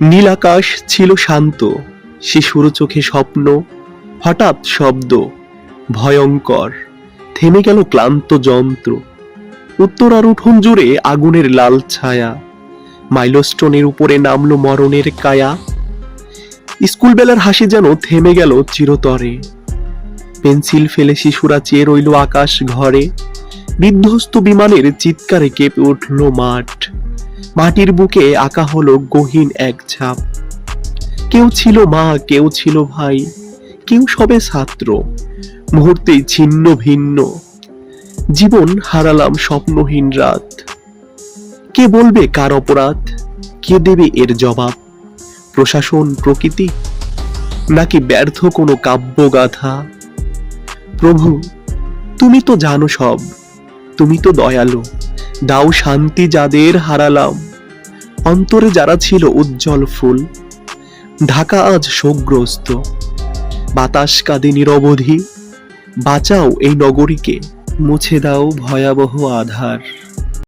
নীল আকাশ ছিল শান্ত, শিশুর চোখে স্বপ্ন, হঠাৎ শব্দ, ভয়ঙ্কর, থেমে গেল ক্লান্ত যন্ত্র। উত্তরার উঠোন জুড়ে আগুনের লাল ছায়া, মাইলস্টোনের উপরে নামলো মরণের কায়া। স্কুল বেলার হাসি যেন থেমে গেল চিরতরে। পেন্সিল ফেলে শিশুরা চেয়ে রইল আকাশ ঘরে, বিধ্বস্ত বিমানের চিৎকারে কেঁপে উঠল মাঠ। মাটির বুকে আঁকা হলো গহীন এক ছাপ। কেউ ছিল মা, কেউ ছিল ভাই, কেউ সবে ছাত্র। মুহূর্তেই ছিন্ন ভিন্ন। জীবন হারালাম স্বপ্নহীন রাত। কে বলবে কার অপরাধ? কে দেবে এর জবাব? প্রশাসন, প্রকৃতি? নাকি ব্যর্থ কোনো কাব্যগাথা? প্রভু, তুমি তো জানো সব। তুমি তো দয়ালু। দাও শান্তি যাদের হারালাম। অন্তরে যারা ছিল উজ্জ্বল ফুল, ঢাকা আজ শোকগ্রস্ত বাতাস কাঁদে নিরবধি। বাঁচাও এই নগরীকে, মুছে দাও ভয়াবহ আধার।